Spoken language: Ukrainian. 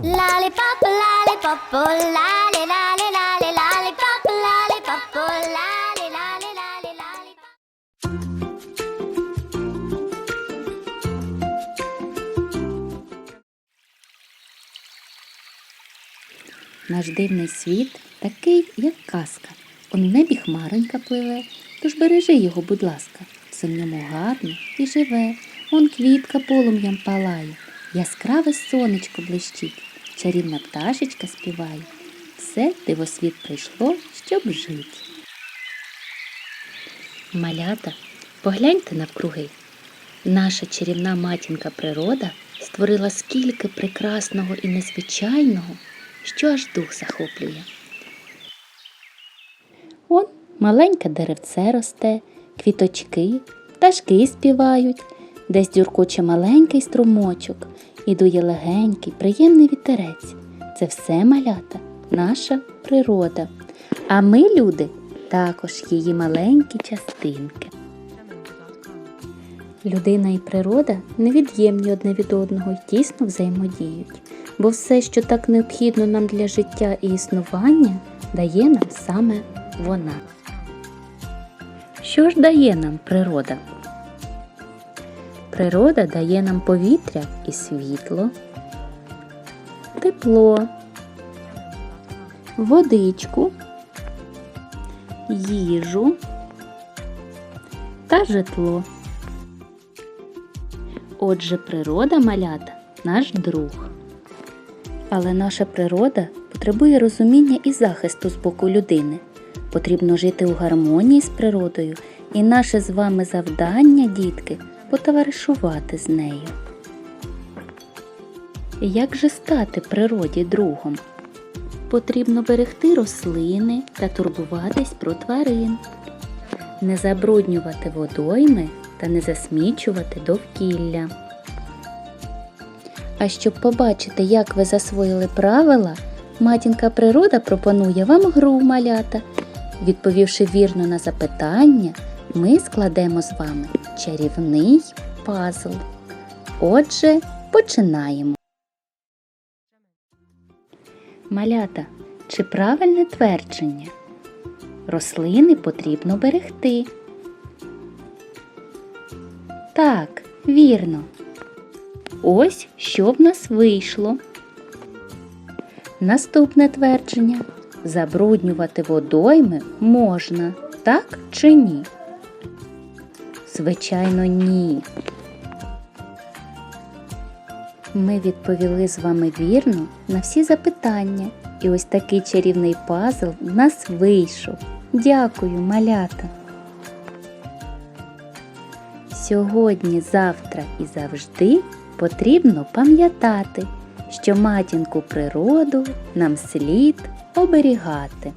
Lollipop, lollipop, oh, lolly, lolly, lolly, lollipop, lollipop, oh, lolly, lolly, lolly, lollipop. Наш дивний світ такий, як казка. Он небі хмаронька пливе, тож бережи його, будь ласка, все в ньому гарно і живе. Он квітка полум'ям палає, яскраве сонечко блищить, чарівна пташечка співає. Все дивосвіт прийшло, щоб жити. Малята, погляньте навкруги. Наша чарівна матінка природа створила скільки прекрасного і незвичайного, що аж дух захоплює. Он маленьке деревце росте, квіточки, пташки співають, десь дюркоче маленький струмочок, і дує легенький, приємний вітерець. Це все малята, наша природа. А ми, люди, також її маленькі частинки. Людина і природа невід'ємні одне від одного й тісно взаємодіють, бо все, що так необхідно нам для життя і існування, дає нам саме вона. Що ж дає нам природа? Природа дає нам повітря і світло, тепло, водичку, їжу та житло. Отже, природа малята наш друг. Але наша природа потребує розуміння і захисту з боку людини. Потрібно жити у гармонії з природою, і наше з вами завдання, дітки, потоваришувати з нею. Як же стати природі другом? Потрібно берегти рослини та турбуватись про тварин, не забруднювати водойми та не засмічувати довкілля. А щоб побачити, як ви засвоїли правила, матінка природа пропонує вам гру малята. Відповівши вірно на запитання, ми складемо з вами чарівний пазл. Отже, починаємо. Малята, чи правильне твердження? Рослини потрібно берегти. Так, вірно. Ось що в нас вийшло. Наступне твердження. Забруднювати водойми можна, так чи ні? Звичайно, ні. Ми відповіли з вами вірно на всі запитання. І ось такий чарівний пазл в нас вийшов. Дякую, малята! Сьогодні, завтра і завжди потрібно пам'ятати, що матінку природу нам слід оберігати.